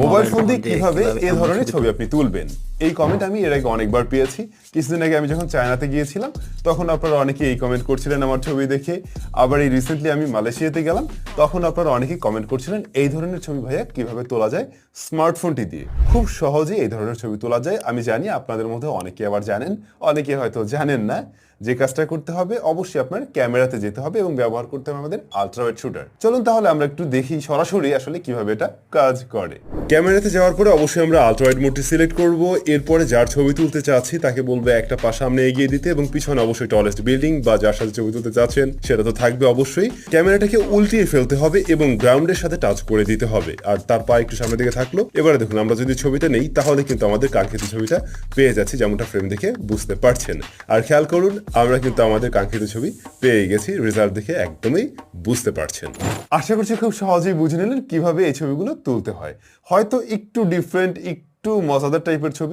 Mobile phone দিয়ে কীভাবে এ ধরনের ছবি আপনি তুলবেন? এই কমেন্ট আমি এর আগে অনেকবার পেয়েছি। কিছুদিন আগে আমি যখন চায়নাতে গিয়েছিলাম তখন আপনারা অনেকে এই কমেন্ট করছিলেন আমার ছবি দেখে। আবার এই রিসেন্টলি আমি মালয়েশিয়াতে গেলাম তখন আপনারা অনেকেই কমেন্ট করছিলেন এই ধরনের ছবি ভাইয়া কীভাবে তোলা যায় স্মার্টফোনটি দিয়ে? খুব সহজেই এই ধরনের ছবি তোলা যায়। আমি জানি আপনাদের মধ্যে অনেকে আবার জানেন অনেকে হয়তো জানেন না। যে কাজটা করতে হবে অবশ্যই আপনার ক্যামেরাতে যেতে হবে এবং ব্যবহার করতে হবে আমাদের আলট্রাওয়েড শুটার চলুন তাহলে আমরা একটু দেখি সরাসরি আসলে কীভাবে এটা কাজ করে। ক্যামেরাতে যাওয়ার পরে অবশ্যই আমরা আলট্রাওয়েড মোডটি সিলেক্ট করব। এরপরে যার ছবি তুলতে চাচ্ছি তাকে বলবে একটা পা সামনে এগিয়ে দিতে এবং পিছনে অবশ্যই টলেস্ট বিল্ডিং বা যার সাথে ছবি তুলতে চাচ্ছেন সেটা তো থাকবে অবশ্যই। ক্যামেরাটাকে উল্টিয়ে ফেলতে হবে এবং গ্রাউন্ডের সাথে টাচ করে দিতে হবে। আর তার পা একটু সামনের দিকে থাকল। এবারে দেখুন, আমরা যদি ছবিটা নেই, তাহলে কিন্তু আমাদের কাঙ্ক্ষিত ছবিটা পেয়ে যাচ্ছি যেমনটা ফ্রেম দেখে বুঝতে পারছেন। আর খেয়াল করুন, আমরা কিন্তু আমাদের কাঙ্ক্ষিত ছবি পেয়ে গেছি। রেজাল্ট দেখে একদমই বুঝতে পারছেন। আশা করছি খুব সহজেই বুঝে নিলেন কীভাবে এই ছবিগুলো তুলতে হয়। হয়তো একটু ডিফারেন্ট একটু মজাদার টাইপের ছবি